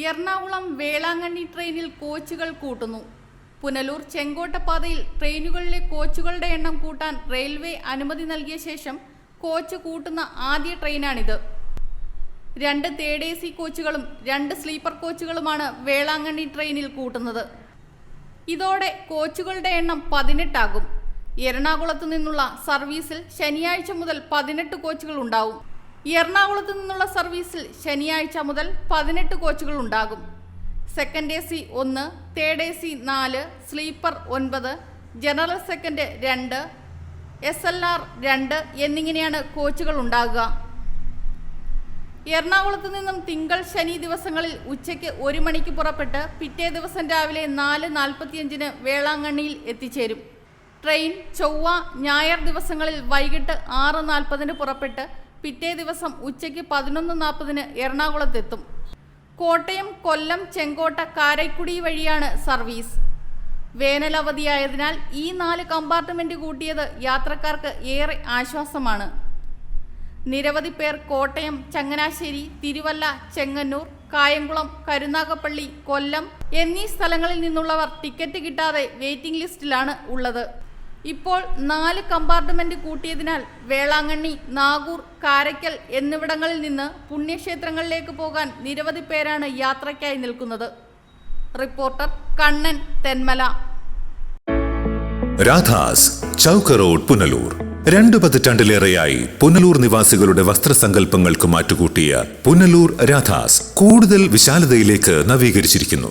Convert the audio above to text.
എറണാകുളം വേളാങ്കണ്ണി ട്രെയിനിൽ കോച്ചുകൾ കൂട്ടുന്നു. പുനലൂർ ചെങ്കോട്ടപ്പാതയിൽ ട്രെയിനുകളിലെ കോച്ചുകളുടെ എണ്ണം കൂട്ടാൻ റെയിൽവേ അനുമതി നൽകിയ ശേഷം കോച്ച് കൂട്ടുന്ന ആദ്യ ട്രെയിനാണിത്. രണ്ട് തേർഡ് എ സി കോച്ചുകളും രണ്ട് സ്ലീപ്പർ കോച്ചുകളുമാണ് വേളാങ്കണ്ണി ട്രെയിനിൽ കൂട്ടുന്നത്. ഇതോടെ കോച്ചുകളുടെ എണ്ണം പതിനെട്ടാകും. എറണാകുളത്തു നിന്നുള്ള സർവീസിൽ ശനിയാഴ്ച മുതൽ പതിനെട്ട് കോച്ചുകൾ ഉണ്ടാവും. എറണാകുളത്ത് നിന്നുള്ള സർവീസിൽ ശനിയാഴ്ച മുതൽ പതിനെട്ട് കോച്ചുകൾ ഉണ്ടാകും. സെക്കൻഡ് എ സി ഒന്ന് തേർഡ് എ സി നാല് സ്ലീപ്പർ ഒൻപത് ജനറൽ സെക്കൻഡ് രണ്ട് എസ് എൽ ആർ രണ്ട് എന്നിങ്ങനെയാണ് കോച്ചുകൾ ഉണ്ടാകുക. എറണാകുളത്ത് നിന്നും തിങ്കൾ ശനി ദിവസങ്ങളിൽ ഉച്ചയ്ക്ക് ഒരു മണിക്ക് പുറപ്പെട്ട് പിറ്റേ ദിവസം രാവിലെ നാല് നാൽപ്പത്തിയഞ്ചിന് വേളാങ്കണ്ണിയിൽ എത്തിച്ചേരും. ട്രെയിൻ ചൊവ്വ ഞായർ ദിവസങ്ങളിൽ വൈകിട്ട് ആറ് നാൽപ്പതിന് പുറപ്പെട്ട് പിറ്റേ ദിവസം ഉച്ചയ്ക്ക് പതിനൊന്ന് നാൽപ്പതിന് എറണാകുളത്തെത്തും. കോട്ടയം കൊല്ലം ചെങ്കോട്ട കാരൈക്കുടി വഴിയാണ് സർവീസ്. വേനൽ അവധിയായതിനാൽ ഈ നാല് കമ്പാർട്ട്മെന്റ് കൂട്ടിയത് യാത്രക്കാർക്ക് ഏറെ ആശ്വാസമാണ്. നിരവധി പേർ കോട്ടയം ചങ്ങനാശ്ശേരി തിരുവല്ല ചെങ്ങന്നൂർ കായംകുളം കരുനാഗപ്പള്ളി കൊല്ലം എന്നീ സ്ഥലങ്ങളിൽ നിന്നുള്ളവർ ടിക്കറ്റ് കിട്ടാതെ വെയിറ്റിംഗ് ലിസ്റ്റിലാണ് ഉള്ളത്. ഇപ്പോൾ നാല് കമ്പാർട്ട്മെന്റ് കൂട്ടിയതിനാൽ വേളാങ്കണ്ണി നാഗൂർ കാരയ്ക്കൽ എന്നിവിടങ്ങളിൽ നിന്ന് പുണ്യക്ഷേത്രങ്ങളിലേക്ക് പോകാൻ നിരവധി പേരാണ് യാത്രയ്ക്കായി നിൽക്കുന്നത്. റിപ്പോർട്ടർ കണ്ണൻ തെന്മല. രാധാസ് ചൗക്ക് റോഡ് പുനലൂർ. രണ്ടു പതിറ്റാണ്ടിലേറെയായി പുനലൂർ നിവാസികളുടെ വസ്ത്രസങ്കല്പങ്ങൾക്ക് മാറ്റുകൂട്ടിയ പുനലൂർ രാധാസ് കൂടുതൽ വിശാലതയിലേക്ക് നവീകരിച്ചിരിക്കുന്നു.